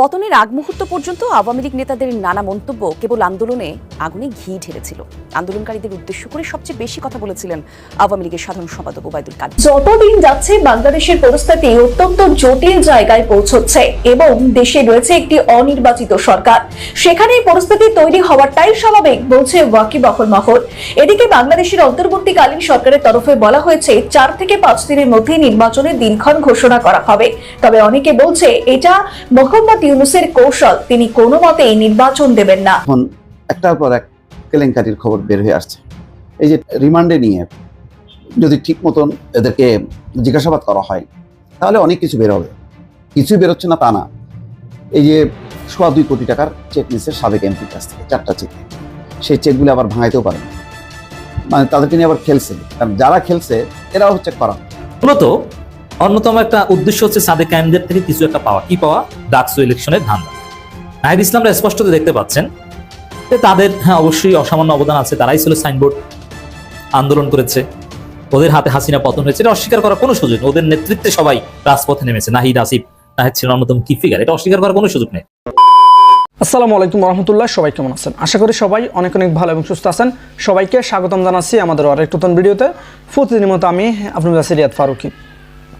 পতনের আগ মুহূর্ত পর্যন্ত আওয়ামী লীগ নেতাদের নানা মন্তব্য কেবল আন্দোলনে আগুনে ঘি ঢেলেছিল। আন্দোলনকারীদের উদ্দেশ্য করে সবচেয়ে বেশি কথা বলেছিলেন আওয়ামী লীগের সাধারণ সম্পাদক ওবায়দুল কাদের। যতদিন যাচ্ছে, বাংলাদেশের পরিস্থিতি অত্যন্ত জটিল জায়গায় পৌঁছচ্ছে এবং দেশে রয়েছে একটি অনির্বাচিত সরকার। সেখানে পরিস্থিতি তৈরি হওয়াটাই স্বাভাবিক, বলছে ওয়াকিবহল মহল। এদিকে বাংলাদেশের অন্তর্বর্তীকালীন সরকারের তরফে বলা হয়েছে, চার থেকে পাঁচ দিনের মধ্যে নির্বাচনের দিনক্ষণ ঘোষণা করা হবে। তবে অনেকে বলছে, এটা মোহাম্মদ ইউনুসের কৌশল তিনি কোনো মতেই নির্বাচন দেবেন না। এখন একটার পর এক কেলেঙ্কারির খবর বের হয়ে আসছে। এই যে রিমান্ডে নিয়ে যদি ঠিক মতন এদেরকে জিজ্ঞাসাবাদ করা হয় তাহলে অনেক কিছু বের হবে। কিছুই বেরোচ্ছে না তা না। এই যে সোয়া দুই কোটি টাকার চেক নিচ্ছে সাবেক এমপির কাছ থেকে চারটা চেক। সেই চেকগুলো আবার ভাঙাইতেও পারে মানে তাদেরকে নিয়ে আবার খেলছে। কারণ যারা খেলছে এরাও হচ্ছে করা। মূলত অন্যতম একটা উদ্দেশ্য হচ্ছে সাদেক কায়েমদের থেকে কিছু একটা পাওয়া। কি পাওয়া? ডাকসু ইলেকশনের ধান্দা। নাহিদ ইসলামরা স্পষ্ট দেখতে পাচ্ছেন যে তাদের হ্যাঁ অবশ্যই অসামান্য অবদান আছে। তারাই ছিল সাইনবোর্ড আন্দোলন করেছে। ওদের হাতে হাসিনা পতন হয়েছে। এটা অস্বীকার করার কোনো সুযোগ নেই। ওদের নেতৃত্বে সবাই রাজপথে নেমেছে। নাহিদ, আসিফ, নাহিদ ছিল অন্যতম কি ফিগার এটা অস্বীকার করার কোনো সুযোগ নেই। আসসালামু আলাইকুম রহমতুল্লাহ সবাই কেমন আছেন? আশা করি সবাই অনেক অনেক ভালো এবং সুস্থ আছেন। সবাইকে স্বাগতম জানাচ্ছি আমাদের আরেক নতুন ভিডিওতে। প্রতিদিনের মতো আমি আপনার কাছে রিয়াদ ফারুকি।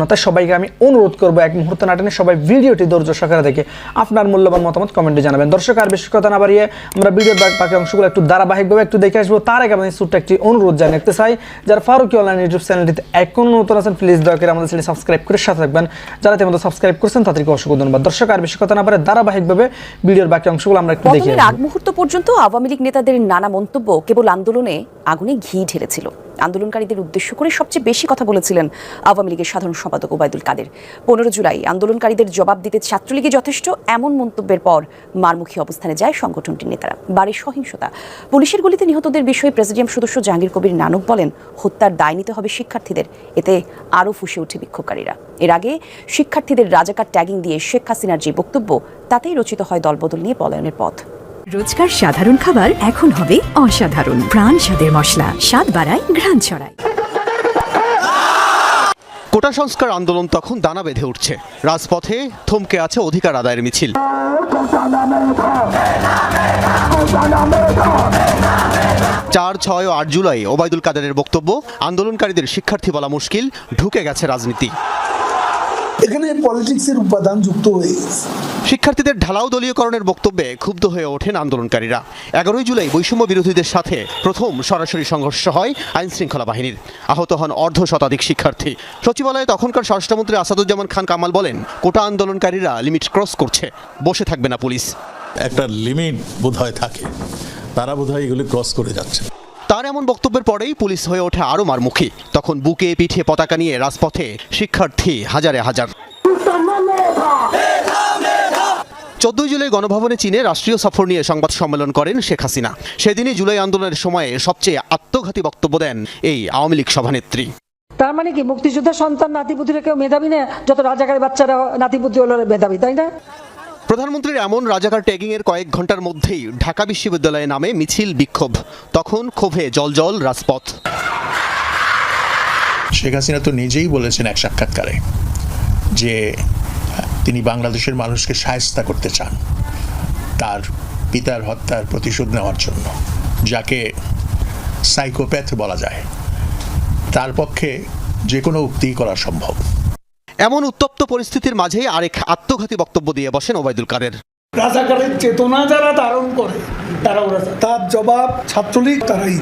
তাই সবাইকে আমি অনুরোধ করব এক মুহূর্ত নাটনে সবাই ভিডিওটি ধৈর্য সহকারে দেখে আপনার মূল্যবান মতামত কমেন্টে জানাবেন। দর্শক আর বেশি কথা না বাড়িয়ে আমরা ভিডিওর বাকি- অংশগুলো একটু ধারাবাহিকভাবে একটু দেখে আসব। তার আগে আমাদের ছোট্ট একটি অনুরোধ জানিয়ে রাখতে চাই যারা ফারুকি অনলাইন ইউটিউব চ্যানেলটিতে এখনও নতুন আছেন প্লিজ দয়া করে আমাদের চ্যানেল সাবস্ক্রাইব করে সাথে থাকবেন। যারা তেমন সাবস্ক্রাইব করছেন তাদেরকে অসংখ্য ধন্যবাদ। দর্শক আর বেশি কথা না পারে ধারাবাহিকভাবে ভিডিওর বাকি অংশগুলো আমরা একটু দেখি আগ মুহূর্ত পর্যন্ত আওয়ামী লীগ নেতাদের নানা মন্তব্য কেবল আন্দোলনে আগুনে ঘি ঢেলেছিল? আন্দোলনকারীদের উদ্দেশ্য করে সবচেয়ে বেশি কথা বলেছিলেন আওয়ামী লীগের সাধারণ সম্পাদক ওবায়দুল কাদের। পনেরো জুলাই আন্দোলনকারীদের জবাব দিতে ছাত্রলীগে যথেষ্ট, এমন মন্তব্যের পর মারমুখী অবস্থানে যায় সংগঠনটির নেতারা। বাড়ির সহিংসতা। পুলিশের গুলিতে নিহতদের বিষয়ে প্রেসিডিয়াম সদস্য জাহাঙ্গীর কবির নানক বলেন, হত্যার দায় নিতে হবে শিক্ষার্থীদের। এতে আরও ফুসে ওঠে বিক্ষোভকারীরা। এর আগে শিক্ষার্থীদের রাজাকার ট্যাগিং দিয়ে শেখ হাসিনার যে বক্তব্য, তাতেই রচিত হয় দলবদল নিয়ে পলায়নের পথ। রোজকার সাধারণ খাবার এখন হবে অসাধারণ। প্রাণ স্বাদের মশলা, স্বাদ বাড়ায়, ঘ্রাণ ছড়ায়। কোটা সংস্কার আন্দোলন তখন দানা বেঁধে উঠছে। রাজপথে থমকে আছে অধিকার আদায়ের মিছিল। চার, ছয় ও আট জুলাই ওবায়দুল কাদেরের বক্তব্য, আন্দোলনকারীদের শিক্ষার্থী বলা মুশকিল, ঢুকে গেছে রাজনীতি। এখানে পলিটিক্সের উপাদান যুক্ত হয়ে গেছে। শিক্ষার্থীদের ঢালাও দলীয়করণের বক্তব্যে ক্ষুব্ধ হয়ে ওঠেন আন্দোলনকারীরা। এগারোই জুলাই বৈষম্য বিরোধীদের সাথে প্রথম সরাসরি সংঘর্ষ হয় আইন শৃঙ্খলা বাহিনীর। আহত হন অর্ধ শতাধিক শিক্ষার্থী। সচিবালয়ে তখনকার স্বরাষ্ট্রমন্ত্রী আসাদুজ্জামান খান কামাল বলেন কোটা আন্দোলনকারীরা লিমিট ক্রস করছে বসে থাকবে না পুলিশ। একটা লিমিট বোধহয় থাকে। তারা বোধহয় এগুলি ক্রস করে যাচ্ছে। তার এমন বক্তব্যের পরেই পুলিশ হয়ে ওঠে আরও মারমুখী। তখন বুকে পিঠে পতাকা নিয়ে রাজপথে শিক্ষার্থী হাজারে হাজার। চোদ্দই জুলাই গণভবনে চীনে রাষ্ট্রীয় সফর নিয়ে সংবাদ সম্মেলন করেন শেখ হাসিনা। সেদিনই জুলাই আন্দোলনের সময়ে সবচেয়ে আত্মঘাতী বক্তব্য দেন এই আওয়ামী লীগ সভানেত্রী। তার মানে কি মুক্তিযোদ্ধার সন্তান নাতিপুতিরা কেউ মেধাবী না? যত রাজাকারের বাচ্চারা নাতিপুতি হলো মেধাবী, তাই না? প্রধানমন্ত্রীর এমন রাজাকার ট্যাগিং এর কয়েক ঘণ্টার মধ্যেই ঢাকা বিশ্ববিদ্যালয়ে নামে মিছিল বিক্ষোভ। তখন ক্ষোভে জলজল রাজপথ। শেখ হাসিনা তো নিজেই বলেছেন এক সাক্ষাৎকারে যে, তিনি বাংলাদেশের মানুষকে সায়স্তা করতে চান তার পিতার হত্যার প্রতিশোধ নেওয়ার জন্য, যাকে সাইকোপ্যাথ বলা যায়। তার পক্ষে যে কোনো উক্তি করা সম্ভব। এমন উত্তপ্ত পরিস্থিতির মাঝেই আরেক আত্মঘাতী বক্তব্য দিয়ে বসেন ওবায়দুল কাদের। রাজাকারের চেতনা যারা ধারণ করে তারা ওরা তার জবাব ছাত্রলীগ তারাই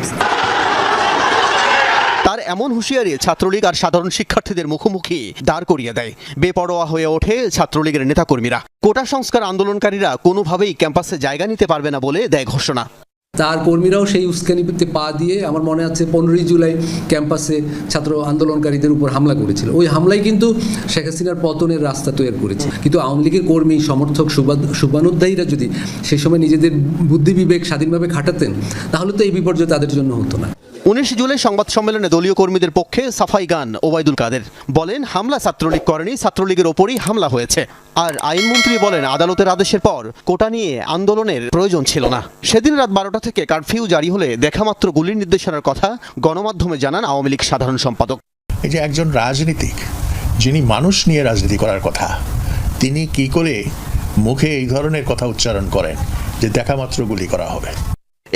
তার এমন হুঁশিয়ারি ছাত্রলীগ আর সাধারণ শিক্ষার্থীদের মুখোমুখি দাঁড় করিয়ে দেয়। বেপরোয়া হয়ে ওঠে ছাত্রলীগের নেতাকর্মীরা। কোটা সংস্কার আন্দোলনকারীরা কোনোভাবেই ক্যাম্পাসে জায়গা নিতে পারবে না বলে দেয় ঘোষণা। তার কর্মীরাও সেই উস্কানিতে পা দিয়ে আমার মনে আছে পনেরোই জুলাই ক্যাম্পাসে ছাত্র আন্দোলনকারীদের উপর হামলা করেছিল। ওই হামলাই কিন্তু শেখ হাসিনার পতনের রাস্তা তৈরি করেছে। কিন্তু আওয়ামী লীগের কর্মী, সমর্থক শুভানুধ্যায়ীরা যদি সেই সময় নিজেদের বুদ্ধি বিবেক স্বাধীনভাবে খাটাতেন, তাহলে তো এই বিপর্যয় তাদের জন্য হতো না। উনিশ জুলাই সংবাদ সম্মেলনে দলীয় কর্মীদের পক্ষে সাফাই গান ওবায়দুল কাদের বলেন, হামলা ছাত্রলীগ করেনি, ছাত্রলীগের ওপরই হামলা হয়েছে। আর আইনমন্ত্রী বলেন, আদালতের আদেশের পর কোটা নিয়ে আন্দোলনের প্রয়োজন ছিল না। সেদিন রাত বারোটা থেকে কারফিউ জারি হলে দেখামাত্র গুলির নির্দেশনার কথা গণমাধ্যমে জানান আওয়ামী লীগ সাধারণ সম্পাদক। এই যে একজন রাজনীতিক, যিনি মানুষ নিয়ে রাজনীতি করার কথা, তিনি কি করে মুখে এই ধরনের কথা উচ্চারণ করেন যে দেখা মাত্র গুলি করা হবে?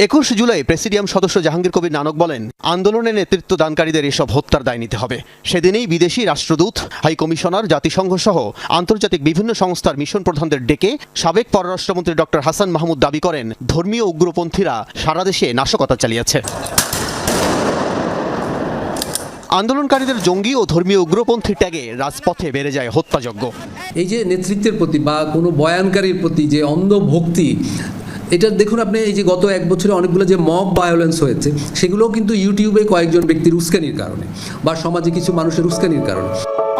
একুশ জুলাই প্রেসিডিয়াম সদস্য জাহাঙ্গীর কবির নানক বলেন, আন্দোলনে নেতৃত্ব দানকারীদের এসব হত্যার দায় নিতে হবে। সেদিনেই বিদেশি রাষ্ট্রদূত, হাই কমিশনার জাতিসংঘ সহ আন্তর্জাতিক বিভিন্ন সংস্থার মিশন প্রধানদের ডেকে সাবেক পররাষ্ট্রমন্ত্রী ডক্টর হাসান মাহমুদ দাবি করেন, ধর্মীয় উগ্রপন্থীরা সারা দেশে নাশকতা চালিয়েছে। আন্দোলনকারীদের জঙ্গি ও ধর্মীয় উগ্রপন্থী ট্যাগে রাজপথে বেড়ে যায় হত্যাযজ্ঞ। এই যে নেতৃত্বের প্রতি বা কোনো বয়ানকারীর প্রতি যে অন্ধ ভক্তি এটা দেখুন আপনি এই যে গত এক বছরে অনেকগুলো যে মব ভায়োলেন্স হয়েছে সেগুলোও কিন্তু ইউটিউবে কয়েকজন ব্যক্তির উস্কানির কারণে বা সমাজে কিছু মানুষের উস্কানির কারণে।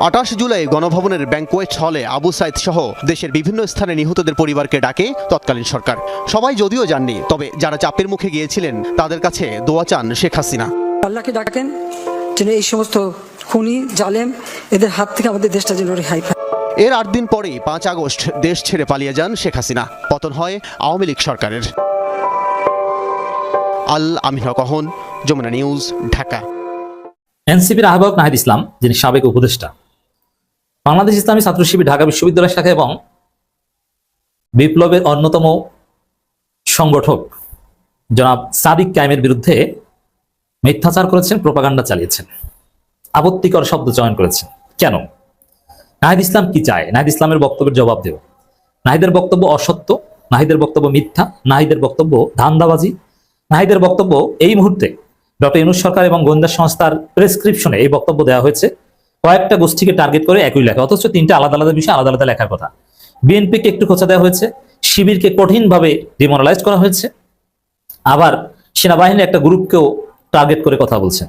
আটাশ জুলাই গণভবনের ব্যাংকোয়েট হলে আবু সাইদ সহ দেশের বিভিন্ন স্থানে নিহতদের পরিবারকে ডাকে তৎকালীন সরকার। সবাই যদিও যাননি তবে যারা চাপের মুখে গিয়েছিলেন তাদের কাছে দোয়া চান শেখ হাসিনা। আল্লাহকে ডাকেন যেন এই সমস্ত খুনি জালেম এদের হাত থেকে আমাদের দেশটা যেন রেহাই পায় এর আট দিন পরেই পাঁচ আগস্ট দেশ ছেড়ে পালিয়ে যান শেখ হাসিনা। পতন হয় আওয়ামী লীগ সরকারের। আল আমিনা কহন, যমুনা নিউজ, ঢাকা। এনসিপির আহ্বায়ক নাহিদ ইসলাম, যিনি সাবেক উপদেষ্টা। বাংলাদেশ ইসলামী ছাত্র শিবির ঢাকা বিশ্ববিদ্যালয় শাখা এবং বিপ্লবের অন্যতম সংগঠক জনাব সাদিক কায়েমের বিরুদ্ধে মিথ্যাচার করেছেন, প্রপাগান্ডা চালিয়েছেন। আপত্তিকর শব্দ চয়ন করেছেন। কেন? নাহিদ ইসলাম কি চায়? নাহিদ ইসলামের বক্তব্যের জবাব দেব। নাহিদের বক্তব্য অসত্য, নাহিদের বক্তব্য মিথ্যা, নাহিদের বক্তব্য ধান্দাবাজি। নাহিদের বক্তব্য এই মুহূর্তে ডক্টর ইনুস সরকার এবং গোয়েন্দা সংস্থার প্রেসক্রিপশনে এই বক্তব্য দেওয়া হয়েছে। কয়েকটা গোষ্ঠীকে টার্গেট করে একই লেখা, অথচ তিনটা আলাদা আলাদা বিষয় আলাদা আলাদা লেখার কথা। বিএনপিকে একটু খোঁচা দেওয়া হয়েছে, শিবিরকে কঠিনভাবে ডিমোরালাইজ করা হয়েছে। আবার সেনাবাহিনীর একটা গ্রুপকেও টার্গেট করে কথা বলছেন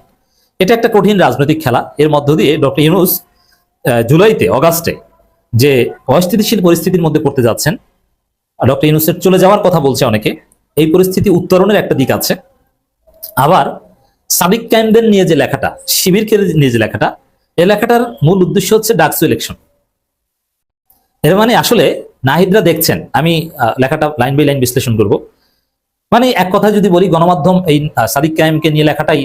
এটা একটা কঠিন রাজনৈতিক খেলা। এর মধ্য দিয়ে ডক্টর ইউনুস জুলাইতে, অগাস্টে যে অস্থিতিশীল পরিস্থিতির মধ্যে পড়তে যাচ্ছেন, ডক্টর ইউনুসের চলে যাওয়ার কথা বলছে অনেকে, এই পরিস্থিতি উত্তরণের একটা দিক আছে। আবার সাদিক ক্যান্ডেল নিয়ে যে লেখাটা শিবিরকে নিয়ে যে লেখাটা এই লেখাটার মূল উদ্দেশ্য হচ্ছে ডাকসু ইলেকশন এর মানে আসলে নাহিদরা দেখছেন, আমি লেখাটা লাইন বাই লাইন বিশ্লেষণ করব। মানে এক কথা যদি বলি, গণমাধ্যম এই সাদিক কায়েমকে নিয়ে লেখাটাই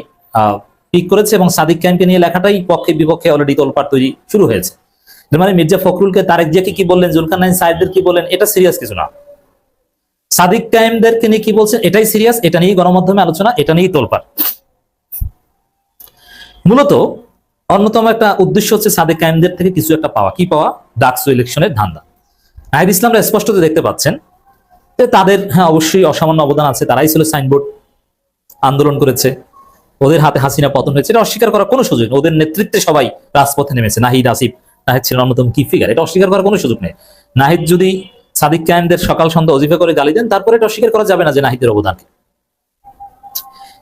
পিক করেছে এবং সাদিক কায়েমকে নিয়ে লেখাটাই পক্ষে বিপক্ষে অলরেডি তোলপাড় তৈরি শুরু হয়েছে। মানে মির্জা ফখরুলকে তারেক জিয়াকে কি বললেন জুলকার নাইন সাহেবদের কি বললেন, এটা সিরিয়াস কিছু না। সাদিক কায়েমদেরকে নিয়ে কি বলছেন, এটাই সিরিয়াস এটা নিয়ে গণমাধ্যমে আলোচনা, এটা নিয়েই তোলপাড়। মূলত অন্যতম একটা উদ্দেশ্য হচ্ছে সাদেক কায়েমদের থেকে কিছু একটা পাওয়া। কি পাওয়া? ডাকসু ইলেকশনের ধান্দা। নাহিদ ইসলামরা স্পষ্টত দেখতে পাচ্ছেন তাদের হ্যাঁ অবশ্যই অসামান্য অবদান আছে, তারাই ছিল সাইনবোর্ড আন্দোলন করেছে। ওদের হাতে হাসিনা পতন হয়েছে, এটা অস্বীকার করার কোনো সুযোগ নেই। ওদের নেতৃত্বে সবাই রাজপথে নেমেছে। নাহিদ, আসিফ, নাহিদ ছিলেন অন্যতম কি ফিগার এটা অস্বীকার করার কোনো সুযোগ নেই। নাহিদ যদি সাদিক কায়েমদের সকাল সন্ধ্যা অজিফা করে গালি দেন, তারপরে এটা অস্বীকার করা যাবে না যে নাহিদের অবদানকে।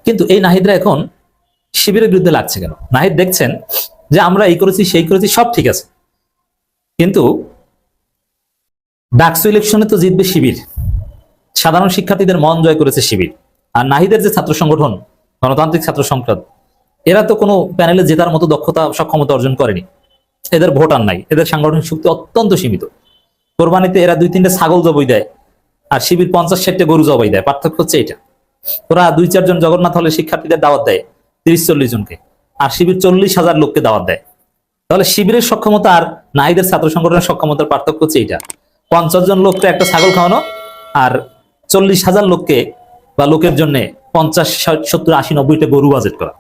কিন্তু এই নাহিদরা এখন শিবিরের বিরুদ্ধে লাগছে কেন? নাহিদ দেখছেন যে আমরা এই করেছি, সেই করেছি, সব ঠিক আছে। কিন্তু ডাকসু ইলেকশনে তো জিতবে শিবির। সাধারণ শিক্ষার্থীদের মন জয় করেছে শিবির। আর নাহিদের যে ছাত্র সংগঠন গণতান্ত্রিক ছাত্র সংসদ। এরা তো কোনো প্যানেলে জেতার মতো দক্ষতা, সক্ষমতা অর্জন করেনি। এদের ভোট আর নাই। এদের সাংগঠনিক শক্তি অত্যন্ত সীমিত। কোরবানিতে এরা দুই তিনটে ছাগল জবই দেয়, আর শিবির পঞ্চাশ ষাটটা গরু জবাই দেয়। পার্থক্য হচ্ছে এটা ওরা দুই চারজন জগন্নাথ হলে শিক্ষার্থীদের দাওয়াত দেয়, তিরিশ চল্লিশ জনকে। আর শিবির চল্লিশ হাজার লোককে দাওয়াত দেয়। তাহলে শিবিরের সক্ষমতা আর নাহিদের ছাত্র সংগঠনের সক্ষমতার পার্থক্য হচ্ছে এটা পঞ্চাশ জন লোককে একটা ছাগল খাওয়ানো, আর চল্লিশ হাজার লোককে বা লোকের জন্য পঞ্চাশ সত্তর, আশি নব্বইটা গরু বাজেট করা।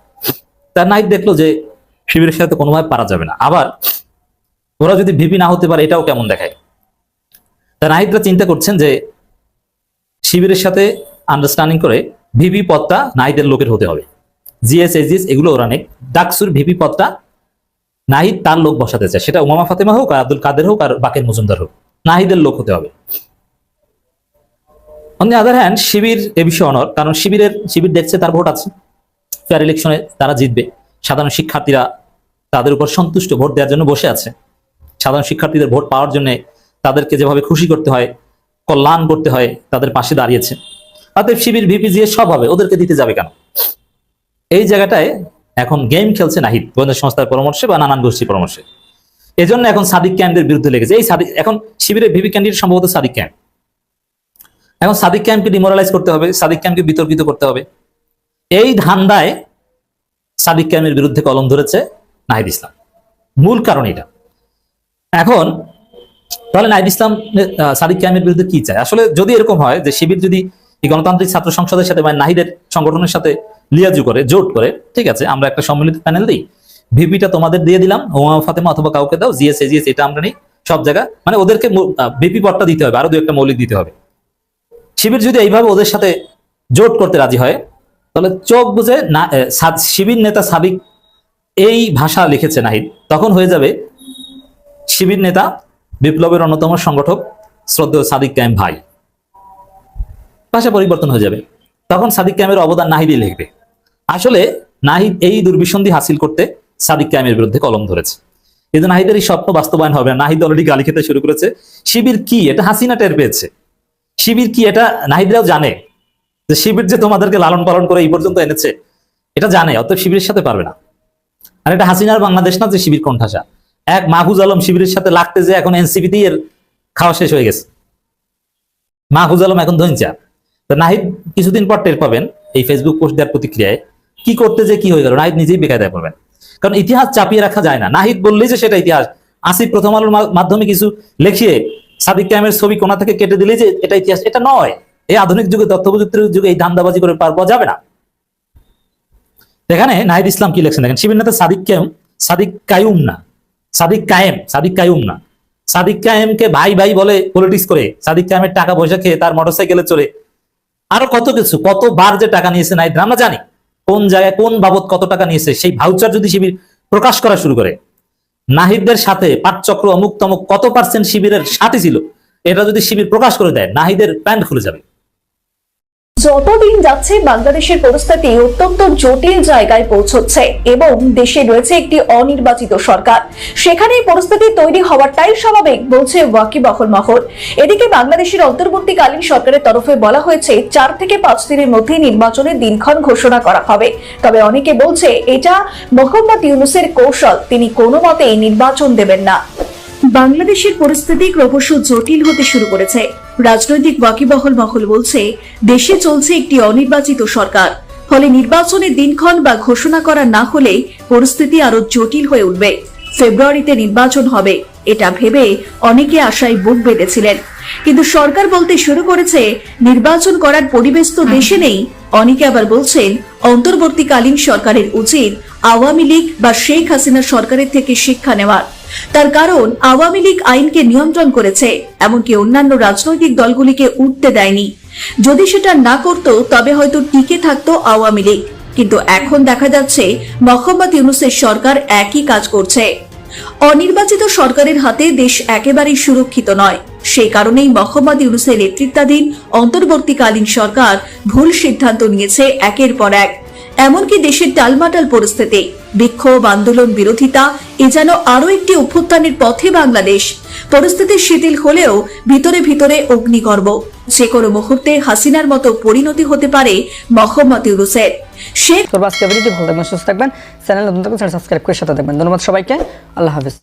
তার নাহিদ দেখল যে শিবিরের সাথে কোনোভাবে পারা যাবে না। আবার ওরা যদি ভিপি না হতে পারে, এটাও কেমন দেখায়? তা নাহিদরা চিন্তা করছেন যে শিবিরের সাথে আন্ডারস্ট্যান্ডিং করে ভিপি পদটা নাহিদের লোকের হতে হবে। জিএস এগুলো ওরা নেই ডাকসুর ভিপি পদটা নাহিদ তার লোক বসাতে চায়। সেটা উমামা ফাতেমা হোক আর আব্দুল কাদের হোক আর বাকের মজুমদার হোক, নাহিদের লোক হতে হবে। অন দি আদার হ্যান্ড শিবির এ বিষয়ে অনর কারণ শিবিরের, শিবির দেখছে তার ভোট আছে। ফেয়ার ইলেকশনে তারা জিতবে। সাধারণ শিক্ষার্থীরা তাদের উপর সন্তুষ্ট, ভোট দেওয়ার জন্য বসে আছে। সাধারণ শিক্ষার্থীদের ভোট পাওয়ার জন্য তাদেরকে যেভাবে খুশি করতে হয়, কল্যাণ করতে হয়, তাদের পাশে দাঁড়িয়েছে। অতএব শিবির ভিপিজিএ সব হবে, ওদেরকে দিতে যাবে কেন? এই জায়গাটায় এখন গেম খেলছে নাহিদ, গোয়েন্দা সংস্থার পরামর্শে বা নানান গোষ্ঠীর পরামর্শে। এজন্য এখন সাদিক ক্যাম্পের বিরুদ্ধে লেগেছে। এই সাদিক, এখন শিবিরের ভিপি ক্যান্ডিডেট সম্ভবত সাদিক ক্যাম্প। এখন সাদিক ক্যাম্পকে ডিমোরালাইজ করতে হবে, সাদিক ক্যাম্পকে বিতর্কিত করতে হবে। এই ধান্দায় সাদিক ক্যাম্পের বিরুদ্ধে কলম ধরেছে নাহিদ ইসলাম। মূল কারণ এটা। এখন, তাহলে নাহিদ ইসলাম সাদিক ক্যাম্পের বিরুদ্ধে কি চায়? আসলে যদি এরকম হয় যে শিবির যদি এই গণতান্ত্রিক ছাত্র সংসদের সাথে মানে নাহিদের সংগঠনের সাথে লিয়াজু করে, জোট করে, ঠিক আছে, আমরা একটা সম্মিলিত প্যানেল দিই, ভিপিটা তোমাদের দিয়ে দিলাম, ওমা ফাতেমা অথবা কাউকে দাও, জিএস, এজিএস, এটা আমরা নিই, সব জায়গা মানে ওদেরকে ভিপি পদটা দিতে হবে, আরও দু একটা মৌলিক দিতে হবে। শিবির যদি এইভাবে ওদের সাথে জোট করতে রাজি হয়, তাহলে চোখ বুঝে না শিবির নেতা সাবিক এই ভাষা লিখেছে নাহিদ। তখন হয়ে যাবে শিবির নেতা বিপ্লবের অন্যতম সংগঠক শ্রদ্ধেয় সাদিক ক্যাম ভাই। ভাষা পরিবর্তন হয়ে যাবে। তখন সাদিক ক্যামের অবদান নাহিদই লিখবে। আসলে নাহিদ এই দুর্বিসন্ধি হাসিল করতে সাদিক ক্যামের বিরুদ্ধে কলম ধরেছে। কিন্তু নাহিদের এই স্বপ্ন বাস্তবায়ন হবে নাহিদ অলরেডি গালি খেতে শুরু করেছে। শিবির কি? এটা হাসিনা টের পেয়েছে। শিবির কি এটা নাহিদরাও জানে? যে শিবির যে তোমাদেরকে লালন পালন করে এই পর্যন্ত এনেছে, এটা জানে অত শিবিরের সাথে পারবে না। আর এটা হাসিনার বাংলাদেশ না যে শিবির কোণঠাসা। এক মাহফুজ আলম শিবিরের সাথে লাগতে যে এখন এনসিপিতে এর খাওয়া শেষ হয়ে গেছে। মাহফুজ আলম এখন ধৈঞ্চা তো নাহিদ কিছুদিন পর টের পাবেন এই ফেসবুক পোস্ট দেওয়ার প্রতিক্রিয়ায় কি করতে যে কি হয়ে গেল, নাহিদ নিজেই বেকায়দায় পড়বেন। কারণ ইতিহাস চাপিয়ে রাখা যায় না। নাহিদ বললেই যে সেটা ইতিহাস। আসিফ প্রথম আলোর মাধ্যমে কিছু লিখিয়ে সাদিক ক্যামের ছবি কোনা থেকে কেটে দিলে যে এটা ইতিহাস, এটা নয়। এই আধুনিক যুগে তথ্য প্রযুক্তির যুগে এই ধান্দাবাজি করে পার পাওয়া যাবে না। এখানে নাহিদ ইসলাম কি লেখছেন? দেখেন, শিবির নেতা সাদিক কায়ুম সাদিক কায়ুম না। সাদিক কায়েম, সাদিক কায়ুম না। সাদিক কায়েমকে ভাই ভাই বলে পলিটিক্স করে, সাদিক কায়েমের টাকা পয়সা খেয়ে তার মোটরসাইকেলে চলে আরও কত কিছু, কতবার যে টাকা নিয়েছে নাহিদ, আমরা জানি। কোন জায়গায়, কোন বাবদ কত টাকা নিয়েছে, সেই ভাউচার যদি শিবির প্রকাশ করা শুরু করে নাহিদদের সাথে পাঠচক্র অমুক তমুক কত পার্সেন্ট শিবিরের সাথে ছিল? এটা যদি শিবির প্রকাশ করে দেয়, নাহিদের প্যান্ট খুলে যাবে। যতদিন যাচ্ছে, বাংলাদেশের পরিস্থিতি অত্যন্ত জটিল জায়গায় পৌঁছচ্ছে এবং দেশে রয়েছে একটি অনির্বাচিত সরকার। সেখানে পরিস্থিতি তৈরি হওয়াটাই স্বাভাবিক, বলছে ওয়াকিবহল মহল। এদিকে বাংলাদেশের অন্তর্বর্তীকালীন সরকারের তরফে বলা হয়েছে, চার থেকে পাঁচ দিনের মধ্যে নির্বাচনের দিনক্ষণ ঘোষণা করা হবে। তবে অনেকে বলছে, এটা মোহাম্মদ ইউনুসের কৌশল, তিনি কোনো মতেই নির্বাচন দেবেন না। বাংলাদেশের পরিস্থিতি ক্রমশ জটিল হতে শুরু করেছে। রাজনৈতিক ওয়াকিবহল মহল বলছে, দেশে চলছে একটি অনির্বাচিত সরকার। ফলে নির্বাচনের দিনক্ষণ বা ঘোষণা করা না হলে পরিস্থিতি আরও জটিল হয়ে উঠবে। ফেব্রুয়ারিতে নির্বাচন হবে, এটা ভেবে অনেকে আশায় বুক বেঁধেছিলেন। কিন্তু সরকার বলতে শুরু করেছে, নির্বাচন করার পরিবেশ তো দেশে নেই। অনেকে আবার বলছেন, অন্তর্বর্তীকালীন সরকারের উচিত আওয়ামী লীগ বা শেখ হাসিনা সরকারের থেকে শিক্ষা নেওয়ার। তার কারণ আওয়ামী লীগ আইনকে নিয়ন্ত্রণ করেছে, এমনকি অন্যান্য রাজনৈতিক দলগুলিকে উঠতে দেয়নি। যদি সেটা না করত, তবে হয়তো টিকে থাকতো আওয়ামী লীগ। কিন্তু এখন দেখা যাচ্ছে, মোহাম্মদ ইউনুসের সরকার একই কাজ করছে। অনির্বাচিত সরকারের হাতে দেশ একেবারেই সুরক্ষিত নয়। সেই কারণেই মোহাম্মদ ইউনুসের নেতৃত্বাধীন অন্তর্বর্তীকালীন সরকার ভুল সিদ্ধান্ত নিয়েছে একের পর এক। এমনকি দেশের টালমাটাল পরিস্থিতি। বিক্ষোভ, আন্দোলন, বিরোধিতা, এ যেন আরও একটি অভ্যুত্থানের পথে বাংলাদেশ। পরিস্থিতি শিথিল হলেও ভিতরে ভিতরে অগ্নিগর্ব যে কোনো মুহূর্তে হাসিনার মতো পরিণতি হতে পারে মোহাম্মদ ইউরুসের ভিডিওটি ভালো থাকবেন, সুস্থ থাকবেন। চ্যানেল নতুন থাকবেন সাবস্ক্রাইব করে সাথে থাকবেন। ধন্যবাদ সবাইকে। আল্লাহ হাফিজ।